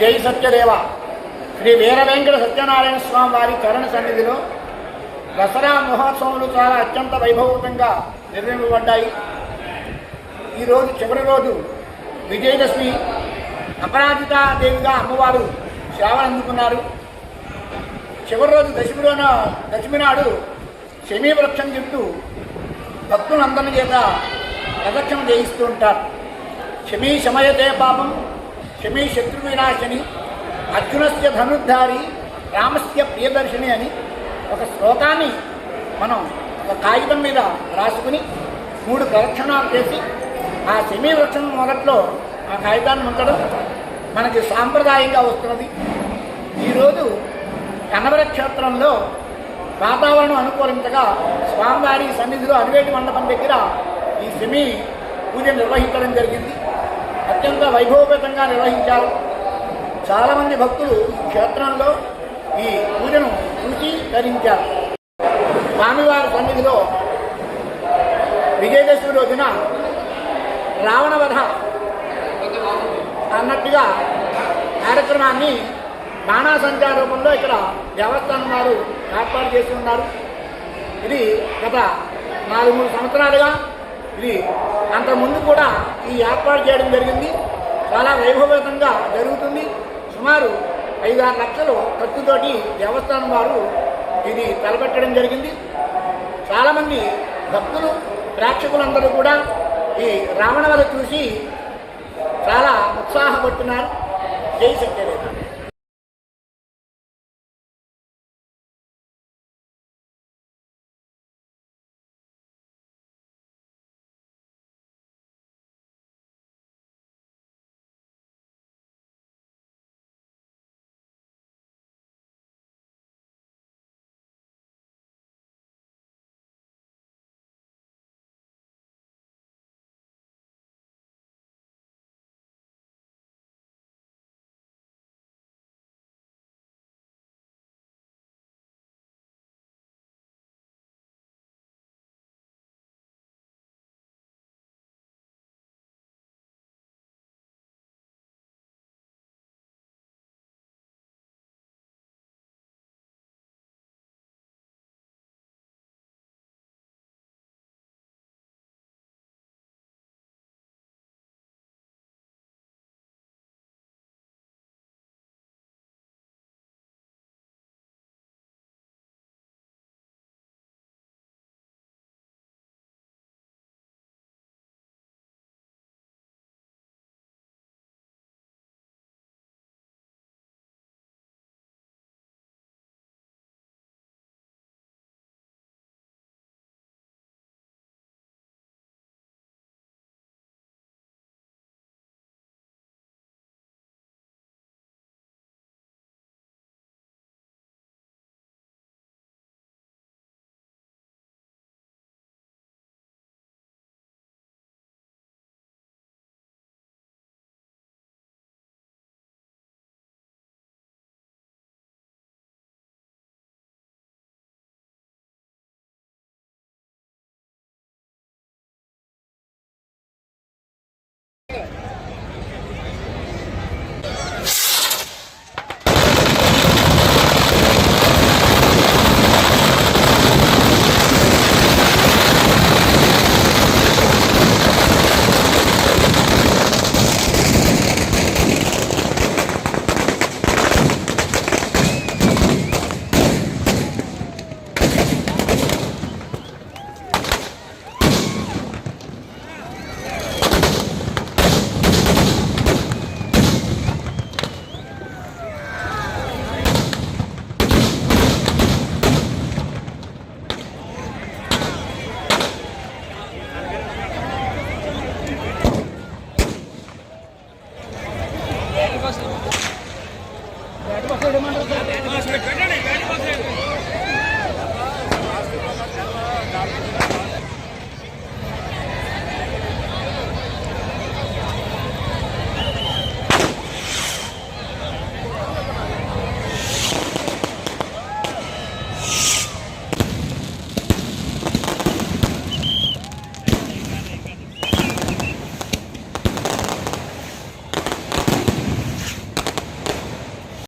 జై సత్యదేవ. శ్రీ వీర వెంకట సత్యనారాయణ స్వామి వారి చరణ సన్నిధిలో దసరా మహోత్సవాలు చాలా అత్యంత వైభవంతంగా నిర్వహింపబడ్డాయి ఈరోజు చివరి రోజు విజయదశమి. అపరాజితాదేవిగా అమ్మవారు సేవలు అందుకున్నారు. చివరి రోజు దశమిలోన దశమి నాడు శమీ వృక్షం చుట్టూ భక్తులందరి చేత ప్రదక్షిణ చేయిస్తూ ఉంటారు. శమీ శమయతే పాపం శమీ శత్రు వినాశని అర్జునస్య ధనుర్ధారి రామస్య ప్రియదర్శిని అని ఒక శ్లోకాన్ని మనం ఒక కాగితం మీద రాసుకుని మూడు ప్రదక్షిణాలు చేసి ఆ శమీ వృక్షం మొదట్లో ఆ కాగితాన్ని ముంచడం మనకి సాంప్రదాయంగా వస్తున్నది. ఈరోజు కనవర క్షేత్రంలో వాతావరణం అనుకూలించగా స్వామివారి సన్నిధిలో అనివేటి మండపం దగ్గర ఈ సెమీ పూజ నిర్వహించడం జరిగింది. అత్యంత వైభవపేతంగా నిర్వహించారు. చాలామంది భక్తులు క్షేత్రంలో ఈ పూజను చూసి ధరించారు స్వామివారి సన్నిధిలో విజయదశమి రోజున రావణవధ అన్నట్టుగా కార్యక్రమాన్ని బాణాసంచార రూపంలో ఇక్కడ దేవస్థానం వారు ఏర్పాటు చేసి ఉన్నారు. ఇది గత నాలుగు మూడు సంవత్సరాలుగా ఇది అంతకుముందు కూడా ఈ ఏర్పాటు చేయడం జరిగింది. చాలా వైభవేతంగా జరుగుతుంది. సుమారు ఐదు ఆరు లక్షలు ఖర్చుతోటి దేవస్థానం వారు ఇది తలపెట్టడం జరిగింది. చాలామంది భక్తులు ప్రేక్షకులందరూ కూడా ఈ రావణవధ చూసి చాలా ఉత్సాహపడుతున్నారు. జై సత్యదేవ